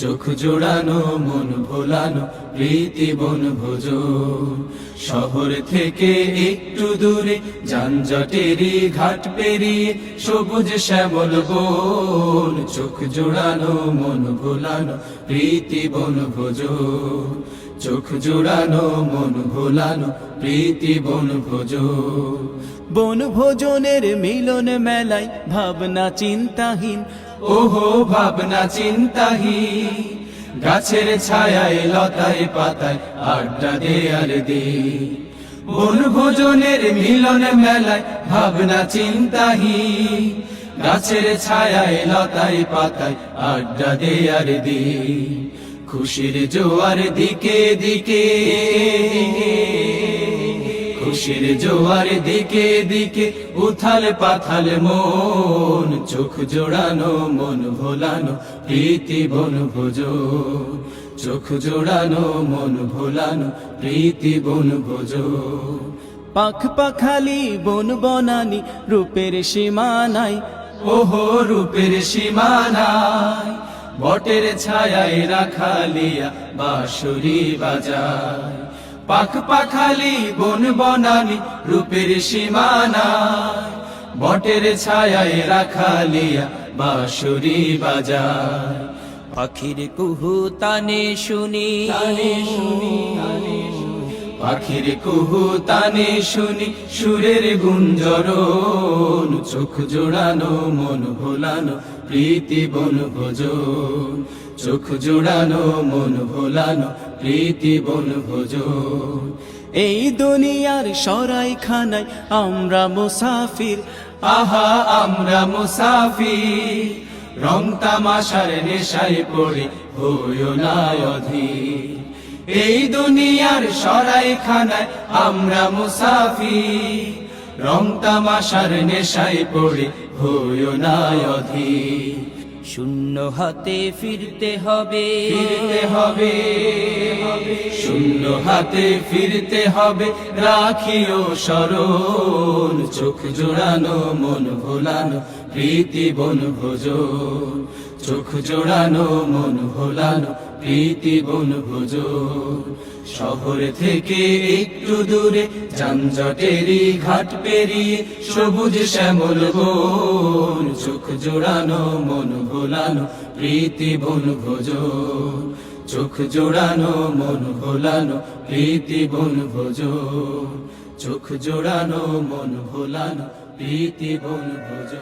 চোখ জোড়ানো, মন ভোলানো, প্রীতি বন ভোজ। শহর থেকে একটু দূরে, যানজটেরই ঘাট পেরিয়ে সবুজ শ্যামল বন। চোখ জোড়ানো, মন ভোলানো, প্রীতি বন ভোজ। চোখ জোড়ানো, মন ভোলানো, প্রীতি বন ভোজ। বন ভোজনের মিলন মেলায় ভাবনা চিন্তাহীন ওহো, ভাবনা চিন্তাহি। গাছের ছায়ায়, লতায়, পাতায় আড্ডা দেয়ার দে। বন ভোজনের মিলন মেলায়, ভাবনা চিন্তাহি। গাছের ছায়ায়, লতায়, পাতায় আড্ডা দেয়ার দে। খুশির জোয়ার দিকে দিকে। খুশির জোয়ার দিকে দিকে উথাল পাথাল মন, চোখ জোড়ানো, মন ভোলানো, প্রীতি বন ভোজ চোখ জোড়ানো, মন ভোলানো, প্রীতি বন ভোজ পাখ পাখালি, বন বনানি, রূপের সীমানাই ওহো, রূপের সীমানায়। বটের ছায়ায় রাখালিয়া বাঁশুরি বাজায়। পাখ পাখালি বন বনানি, রূপের সীমানায় বটের ছায়ায় রাখালিয়া বাঁশুরি বাজায়। পাখির কুহু তানে শুনি। পাখির কুহু তানে শুনি সুরের গুঞ্জরণ, চোখ জোড়ানো, মন ভোলানো, প্রীতি বন ভোজন। চোখ জোড়ানো, মন ভোলানো, প্রীতি বন ভোজন। এই দুনিয়ার সরাই খানায় আমরা মুসাফির, আহা, আমরা মুসাফির। রং তামাশার নেশায় পড়ে, হইও না অধীর। এই দুনিয়ার সরাই খানায় আমরা মুসাফি রং তামাশার নেশায় পড়ে হইও না শূন্য হাতে ফিরতে হবে। ফিরতে হবে। শূন্য হাতে ফিরতে হবে। রাখিও স্মরণ, চোখ জোড়ানো, মন ভোলানো, প্রীতি বন ভোজ চোখ জোড়ানো, মন ভোলানো, প্রীতি বন ভোজ শহর থেকে একটু দূরে যানজটেরই ঘাট পেরিয়ে সবুজ শ্যামল বন। চোখ জোড়ানো, মন ভোলানো, প্রীতি বন ভোজ চোখ জোড়ানো মন ভোলানো প্রীতি বন ভোজ। চোখ জোড়ানো মন ভোলানো প্রীতি বন ভোজ।